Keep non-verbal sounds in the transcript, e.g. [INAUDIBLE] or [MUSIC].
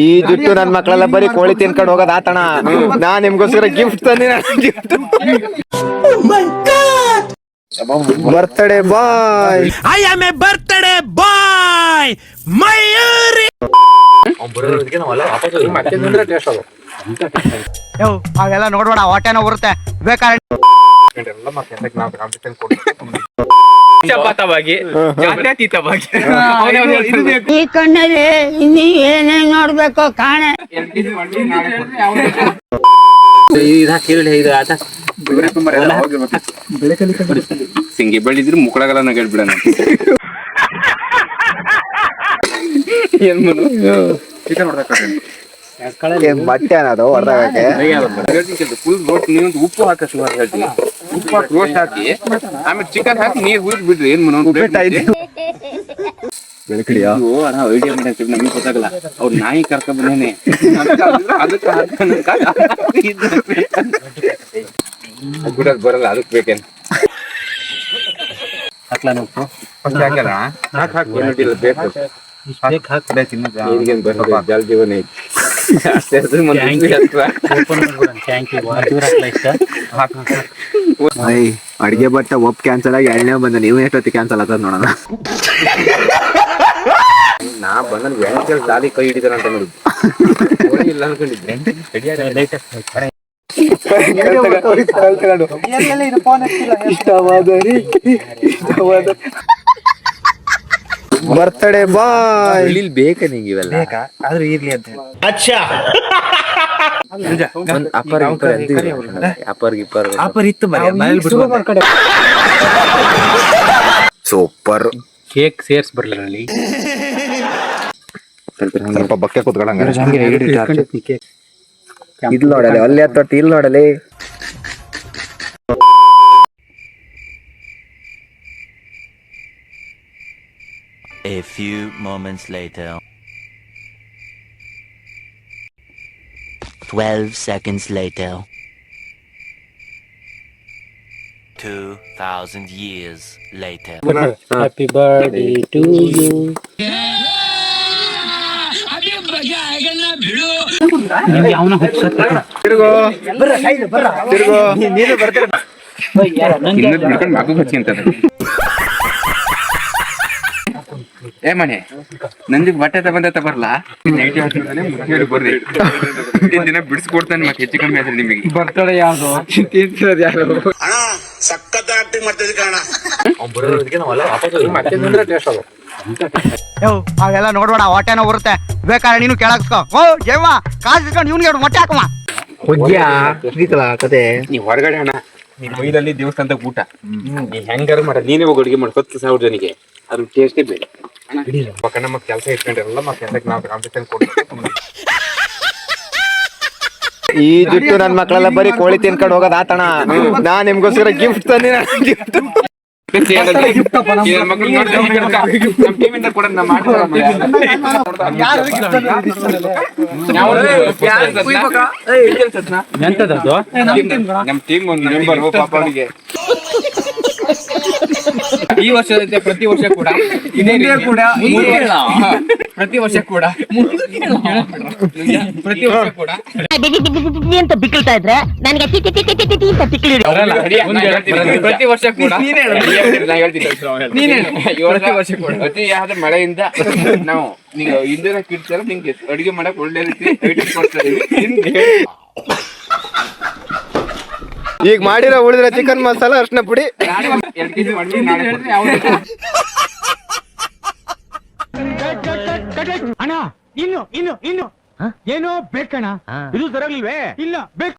ಈ ಜುಟ್ಟು ನನ್ ಮಕ್ಕಳೆಲ್ಲ ಬರೀ ಕೋಳಿ ತಿನ್ಕೊಂಡು ಹೋಗೋದ್ ಆತಣ ನಾ ನಿಮ್ಗೋಸ್ಕರ gift ತಂದಿನ gift birthday boy I am a birthday boy Mayuri. ಅವೆಲ್ಲ ನೋಡ್ಬೇಡ ಹೊಟ್ಟೆನೋ ಬರುತ್ತೆ. ಬೇಕಾದ್ರೆ ಪಕ್ಷಪಾತವಾಗಿ ಜಾತ್ಯತೀತವಾಗಿ. ಈ ಕಣ್ಣಲ್ಲಿ ಇನ್ನು ಏನೇ ನೋಡ್ಬೇಕು ಕಾಣೆ. ಸಿಂಗಿ ಬೆಳಿದ್ರು ಮುಕ್ಕಳಗಲ್ಲ ನಗಡ್ಬಿಡಣ ಏನ್ ಮನು? ಬಟ್ಟೆ ಅನ್ನೋದು ಹೊಡೆದಾಗಕ್ಕೆ? ಫುಲ್ ಬೋಟ್ ನೀವು ಉಪ್ಪು ಹಾಕ ಸುಮಾರು ಹೇಳ್ತೀನಿ ಉಪ್ಪು ಹಾಕಿ ರೋಸ್ಟ್ ಹಾಕಿ ಆಮೇಲೆ ಚಿಕನ್ ಹಾಕಿ ನೀರ್ ಹುಯ್ದು ಬಿಡ್ರಿ ಏನ್ ಐಡಿಯಾ ಮಾಡಕ್ಕೆ ನಮ್ಗೆ ಗೊತ್ತಾಗಲ್ಲ. ಅವ್ರ ನಾಯಿ ಕರ್ಕೊಂಡ್ ಬಂದೇನೆ. ಅದಕ್ಕೆ ಬಿಡೋದ್ ಬರಲ್ಲ ಅದಕ್ಕೆ ಬೇಕೇನು? ಹಾಕಲ್ಲ ಹಾಕ್ ಹಾಕ್ ಬೇಕು. [LAUGHS] ಅಡಿಗೆ ಬಟ್ಟ ಒಪ್ ಕ್ಯಾನ್ಸಲ್ ಆಗಿ ಎರಡನೇ ಬಂದ. ನೀವು ಎಷ್ಟೊತ್ತಿ ಕ್ಯಾನ್ಸಲ್ ಆಗ್ತದ ನೋಡೋಣ. ನಾ ಬಂದ ವ್ಯಾಂಕಲ್ ದಾಲಿ ಕೈ ಹಿಡಿದಾರ ಅಂತ ನೋಡಿ ಇಷ್ಟವಾದ ಇಲ್ಲ ಅನ್ಕೊಂಡಿದ್ದೆ. ಬರ್ತಡೇ ಬಾಯ್ ಇಲ್ಲಿ ಬೇಕಾ ನಿಂಗೆ ಇವೆಲ್ಲ? ಆದ್ರೂ ಇರ್ಲಿ ಅಂತ ಅಚ್ಚಾ. ಅಂತ ಇದೆ. ಗಿಪ್ಪರ್ ಆಫರ್ ಇತ್ತು ಮರಿ ಮನೇಲಿ ಬಿಟ್ಟು ಸೂಪರ್. ಕೇಕ್ ಸೇರ್ಸ್ ಬರ್ಲಿಲ್ಲ ಅಲ್ಲಿ. ಸ್ವಲ್ಪ ಬಕ್ಕೆ ಕೂತ್ಕೊಳಂಗ ಇಲ್ ನೋಡಲೆ ಅಲ್ಲಿ ಹತ್ತೊಟ್ಟು ಇಲ್ಲಿ ನೋಡಲೆ. A few moments later. 12 seconds later. 2000 years later. Happy birthday to you. ನಿಮ್ಗೆ ಅವನ ತಿರ್ಗೋ ಏ ಮನೆ ನಂದಿಗ್ ಬಟ್ಟೆ ತಗೊಂಡ ಬರಲ್ಲ ನೈಟಿ ಹಾಕಿದ್ರೆ ಮುಖ್ಯವಾಗಿ ಬರ್ರಿ. ಹಿಂದಿನ ದಿನ ಬಿಡಿಸ್ಕೊಡ್ತಾನೆ ಮತ್ತೆ ಹೆಚ್ಚು ಕಮ್ಮಿ ಆದ್ರೆ ನಿಮಗೆ. ಬರ್ತಾಳೆ ಯಾವ್ದು ತಿಂತದ ಯಾರು? ಅವೆಲ್ಲ ನೋಡ್ಬೇಡ ಹೊಟ್ಟೆನೋ ಬರುತ್ತೆ. ಬೇಕಾದ್ರೆ ನೀನು ಕೆಳಗಿಸ್ಕೊ. ಓ ಜಯವ ಕಾಸು ಇಸ್ಕೊಂಡು ಇವ್ನಿಗೆ ಎರಡು ಮೊಟ್ಟೆ ಹಾಕಮ್ಮ ಹುಜ್ಜಾ ಪ್ರೀತಲ ಕತೆ. ನೀವ್ ಹೊರಗಡೆ ಅಣ್ಣ. ನೀನ್ ಮೈದಲ್ಲಿ ದೇವಸ್ಥಾನದ ಊಟ. ನೀ ಹೆಂಗಾರು ಮಾಡ. ನೀನೇ ಹೋಗಿ ಅಡುಗೆ ಮಾಡಿ ಹತ್ತು ಸಾವಿರ ಜನಕ್ಕೆ. ಅದ್ರ ಟೇಸ್ಟೇ ಬೇರೆ ಪಕ್ಕ ಕೆಲಸ ಇಟ್ಕೊಂಡಿರಲ್ಲ ಮತ್ತೆ ಕೆಲಸಕ್ಕೆ ನಾವು ಕಾಂಪಿಟೇಷನ್ ಈ ಜುಟ್ಟು ನನ್ ಮಕ್ಕಳೆಲ್ಲ ಬರೀ ಕೋಳಿ ತಿನ್ಕೊಂಡು ಹೋಗದ್ ಆತಣ. ನಾ ನಿಮ್ಗೋಸ್ಕರ ಗಿಫ್ಟ್ ತಂದಿನ ಗಿಫ್ಟ್ ಎಂತದ್ದು ನಮ್ ಟೀಮ್ ಒಂದು ಮೆಂಬರ್ ಪಾಪ ಅವನಿಗೆ. ಈ ವರ್ಷದಂತೆ ಪ್ರತಿ ವರ್ಷ ಕೂಡ ಇದೇ ಕೂಡ ಪ್ರತಿ ವರ್ಷ ಕೂಡ. ಪ್ರತಿ ವರ್ಷ ಕೂಡ. ಅಂತ ಬಿಕ್ಕಳ್ತಾ ಇದ್ರೆ ನನಗೆ ಟಿ ಟಿ ಟಿ ಟಿ ಟಿ ಟಿ ಅಂತ ತಿಕ್ಲಿ ಪ್ರತಿ ವರ್ಷ ಕೂಡ. ನಾ ಹೇಳ್ತೀನಿ. ಈ ವರ್ಷ ಕೂಡ. ಪ್ರತಿ ಯಾವ್ದು ಮಳೆಯಿಂದ ನಾವು ನೀವು ಹಿಂದಿನ ಕಿಡ್ತಾರ ನಿಂಗೆ ಅಡುಗೆ ಮಾಡಕ್ ಒಳ್ಳೆ ರೀತಿ ಐಟಮ್ ಕೊಡ್ತಾ ಇದೀವಿ. ತಿಂದು ಹೇಳಿ. ಈಗ ಮಾಡಿರೋ ಉಳಿದ್ರೆ ಚಿಕನ್ ಮಸಾಲ ಅರ್ಶನ ಪುಡಿ. ಅಣ್ಣ ಇನ್ನು ಇನ್ನು ಇನ್ನು. ಏನೋ ಬೇಕಣ್ಣ. ಇದು ಸರಿಯಾಗಿಲ್ವೇ ಇಲ್ಲ ಬೇಕು.